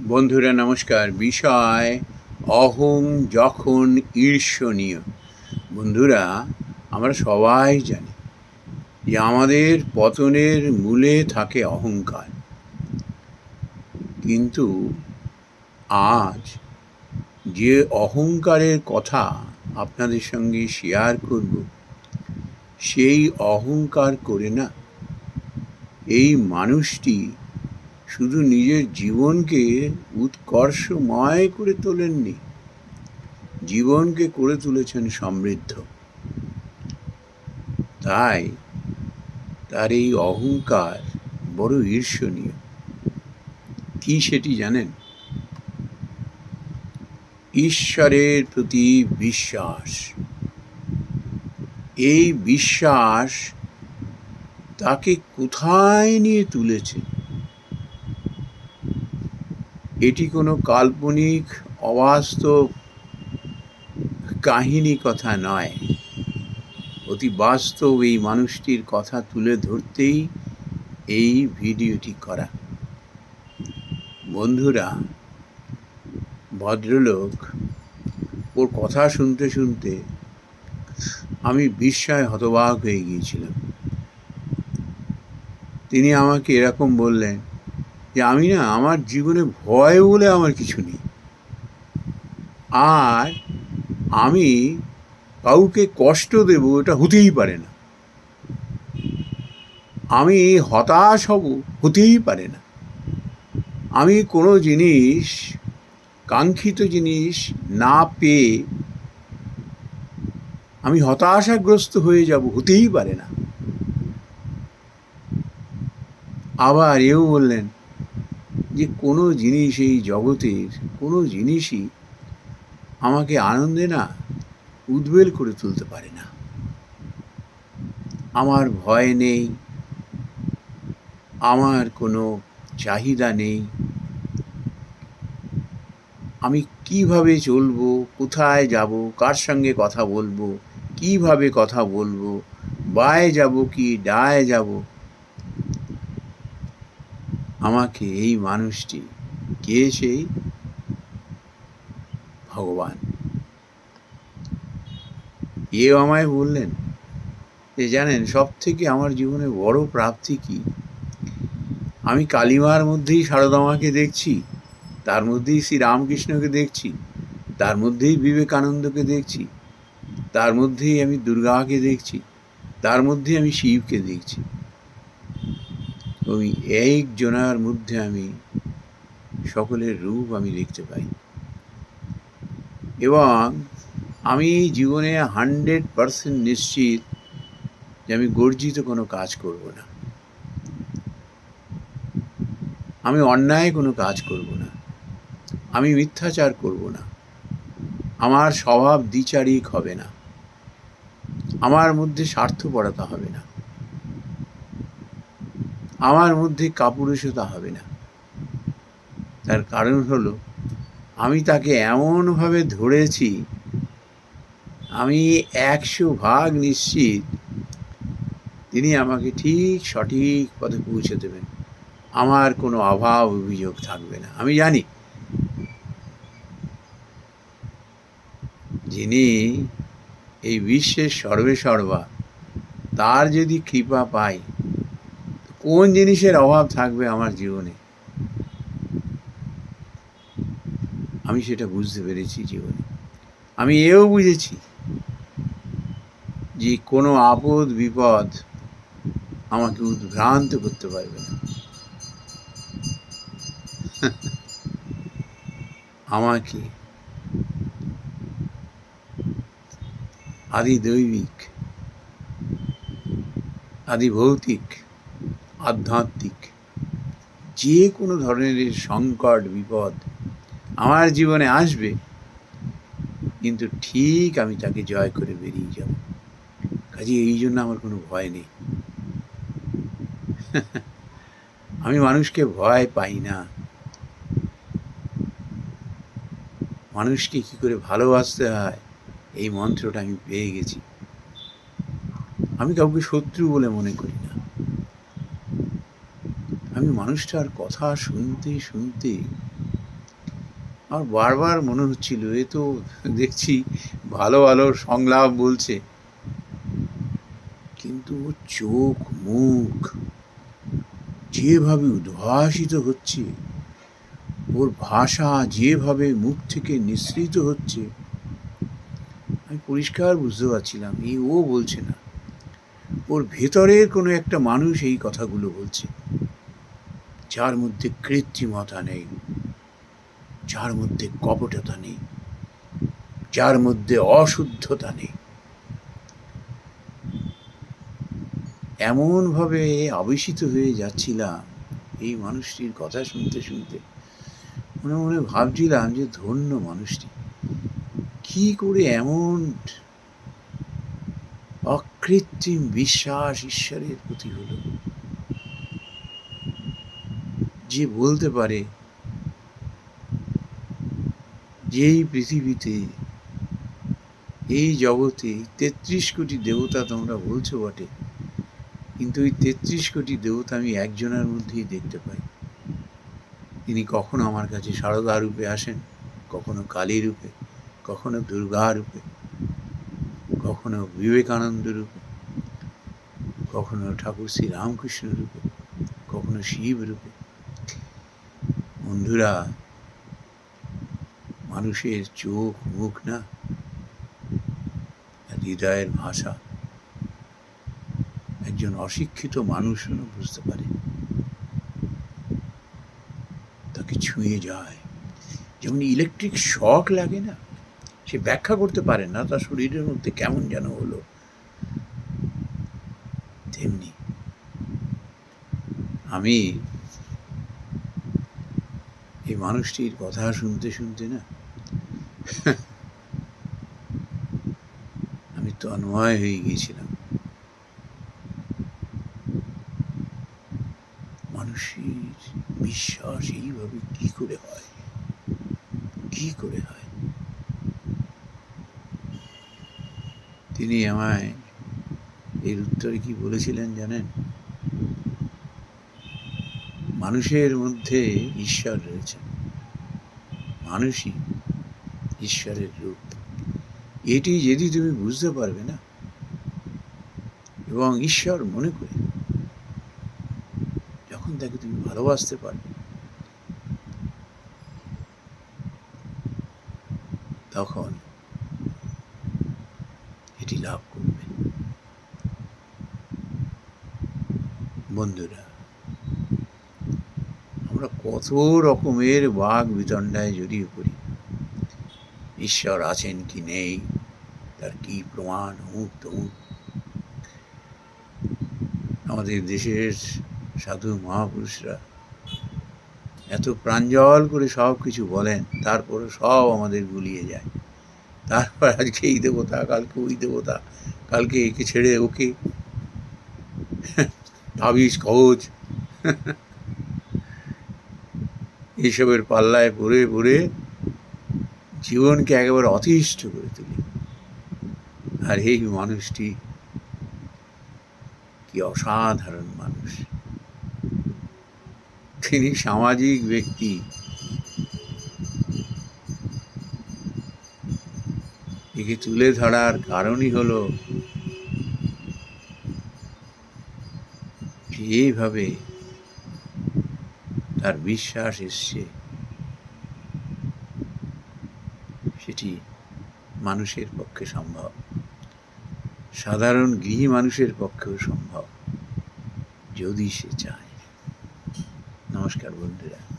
বন্ধুরা, নমস্কার। বিষয়, অহং যখন ঈর্ষণীয়। বন্ধুরা, আমরা সবাই জানি যে আমাদের পতনের মূলে থাকে অহংকার। কিন্তু আজ যে অহংকারের কথা আপনাদের সঙ্গে শেয়ার করব, সেই অহংকার করে না, এই মানুষটি শুধু নিজের জীবনকে উৎকর্ষময় করে তোলেননি, জীবনকে করে তুলেছেন সমৃদ্ধ। তাই তার এই অহংকার বড় ঈর্ষণীয়। কি সেটি জানেন? ঈশ্বরের প্রতি বিশ্বাস। এই বিশ্বাস তাকে কোথায় নিয়ে তুলেছে? এটি কোনো কাল্পনিক, অবাস্তব কাহিনী কথা নয়। অতি বাস্তব এই মানুষটির কথা তুলে ধরতেই এই ভিডিওটি করা। বন্ধুরা, ভদ্রলোক ওর কথা শুনতে শুনতে আমি বিস্ময় হতবাক হয়ে গিয়েছিলাম। তিনি আমাকে এরকম বললেন যে আমি না, আমার জীবনে ভয় বলে আমার কিছু নেই। আর আমি কাউকে কষ্ট দেব এটা হতেই পারে না। আমি হতাশ হব হতেই পারে না। আমি কোনো জিনিস, কাঙ্ক্ষিত জিনিস না পেয়ে আমি হতাশাগ্রস্ত হয়ে যাব হতেই পারে না। আবার এও বললেন যে কোনো জিনিস এই জগতের, কোনো জিনিসই আমাকে আনন্দে না উদ্বেল করে তুলতে পারে না। আমার ভয় নেই, আমার কোনো চাহিদা নেই। আমি কীভাবে চলবো, কোথায় যাব, কার সঙ্গে কথা বলব, কীভাবে কথা বলব, বায়ে যাব কি, ডায়ে যাব আমাকে এই মানুষটি, কে সেই? ভগবান। এও আমায় বললেন যে জানেন সব থেকে আমার জীবনে বড় প্রাপ্তি কি? আমি কালিমার মধ্যেই শারদামাকে দেখছি, তার মধ্যেই শ্রী রামকৃষ্ণকে দেখছি, তার মধ্যেই বিবেকানন্দকে দেখছি, তার মধ্যেই আমি দুর্গাকে দেখছি, তার মধ্যেই আমি শিবকে দেখছি। ওই এক জনার মধ্যে আমি সকলের রূপ আমি দেখতে পাই। এবং আমি জীবনে হান্ড্রেড পারসেন্ট নিশ্চিত যে আমি গর্জিত কোনো কাজ করব না। আমি অন্যায় কোনো কাজ করব না। আমি মিথ্যাচার করব না। আমার স্বভাব দ্বিচারিক হবে না। আমার মধ্যে স্বার্থপরতা হবে না। আমার মধ্যে কাপুরুষতা হবে না। তার কারণ হলো, আমি তাকে এমনভাবে ধরেছি, আমি একশো ভাগ নিশ্চিত তিনি আমাকে ঠিক সঠিক পথে পৌঁছে দেবেন। আমার কোনো অভাব অভিযোগ থাকবে না। আমি জানি যিনি এই বিশ্বের সর্বে সর্বা তার যদি কৃপা পাই কোন জিনিসের অভাব থাকবে আমার জীবনে? আমি সেটা বুঝতে পেরেছি জীবনে। আমি এও বুঝেছি যে কোনো আপদ, বিপদ আমাকে উদ্ভ্রান্ত করতে পারবে না। আমাকে আদি দৈবিক, আদি ভৌতিক আধ্যাত্মিক। যে কোনো ধরনের সংকট, বিপদ আমার জীবনে আসবে, কিন্তু ঠিক আমি তাকে জয় করে বেরিয়ে যাব। কাজে এই জন্য আমার কোনো ভয় নেই। আমি মানুষকে ভয় পাই না। মানুষকে কী করে ভালোবাসতে হয়? এই মন্ত্রটা আমি পেয়ে গেছি। আমি কাউকে শত্রু বলে মনে করি না। আমি মানুষটার কথা শুনতে শুনতে আমার বারবার মনে হচ্ছিল, এ তো দেখছি ভালো ভালো সংলাপ বলছে। কিন্তু চোখ, মুখ যেভাবে উদ্ভাসিত হচ্ছে, ওর ভাষা যেভাবে মুখ থেকে নিঃসৃত হচ্ছে, আমি পরিষ্কার বুঝতে পারছিলাম এই ও বলছে না। ওর ভেতরের কোনো একটা মানুষ এই কথাগুলো বলছে। যার মধ্যে কৃত্রিমতা নেই, যার মধ্যে কপটতা নেই, যার মধ্যে অশুদ্ধতা নেই। এমনভাবে আবেশিত হয়ে যাচ্ছিলাম, এই মানুষটির কথা শুনতে শুনতে মনে মনে ভাবছিলাম যে ধন্য মানুষটি। কি করে এমন অকৃত্রিম বিশ্বাস ঈশ্বরের প্রতি হলো? যে বলতে পারে, যেই পৃথিবীতে, এই জগতে তেত্রিশ কোটি দেবতা তোমরা বলছো বটে, কিন্তু ওই তেত্রিশ কোটি দেবতা আমি একজনের মধ্যেই দেখতে পাই। তিনি কখনো আমার কাছে সারদা রূপে আসেন, কখনো কালী রূপে, কখনো দুর্গা রূপে, কখনো বিবেকানন্দ রূপে, কখনো ঠাকুর শ্রী রামকৃষ্ণ রূপে, কখনো শিব রূপে বন্ধুরা, মানুষের চোখ মুখ না হৃদয়ের ভাষা। একজন অশিক্ষিত মানুষও বুঝতে পারে, তাকে ছুঁয়ে যায়। যেমন ইলেকট্রিক শক লাগে না, সে ব্যাখ্যা করতে পারে না, তার শরীরের মধ্যে কেমন যেন হলো। তেমনি আমি এই মানুষটির কথা শুনতে শুনতে না আমি তো তন্ময় হয়ে গিয়েছিলাম। মানুষের বিশ্বাস এইভাবে কি করে হয়? কি করে হয়? তিনি আমায় এর উত্তরে কি বলেছিলেন জানেন? মানুষের মধ্যে ঈশ্বর রয়েছে। মানুষই ঈশ্বরের রূপ। এটি যদি তুমি বুঝতে পারবে না, এবং ঈশ্বর মনে করে, যখন তাকে তুমি ভালোবাসতে পারবে, তখন এটি লাভ করবে। বন্ধুরা আমরা কত রকমের বাঘ বিতণ্ডায় জড়িয়ে পড়ি। ঈশ্বর আছেন কি নেই? তার কি প্রমাণ? অমুক তমুক আমাদের দেশের সাধু মহাপুরুষরা এত প্রাঞ্জল করে সব কিছু বলেন তারপরে সব আমাদের গুলিয়ে যায়। তারপর আজকে এই দেবতা, কালকে ওই দেবতা, কালকে একে ছেড়ে ওকে। তাবিজ কবচ এইসবের পাল্লায় পড়ে পড়ে জীবনকে একেবারে অতিষ্ঠ করে তুলি। আর এই মানুষটি কি অসাধারণ মানুষ। তিনি সামাজিক ব্যক্তি। একে তুলে ধরার কারণই হলো এইভাবে তার বিশ্বাস এসছে। সেটি মানুষের পক্ষে সম্ভব। সাধারণ গৃহী মানুষের পক্ষেও সম্ভব, যদি সে চায়। নমস্কার বন্ধুরা।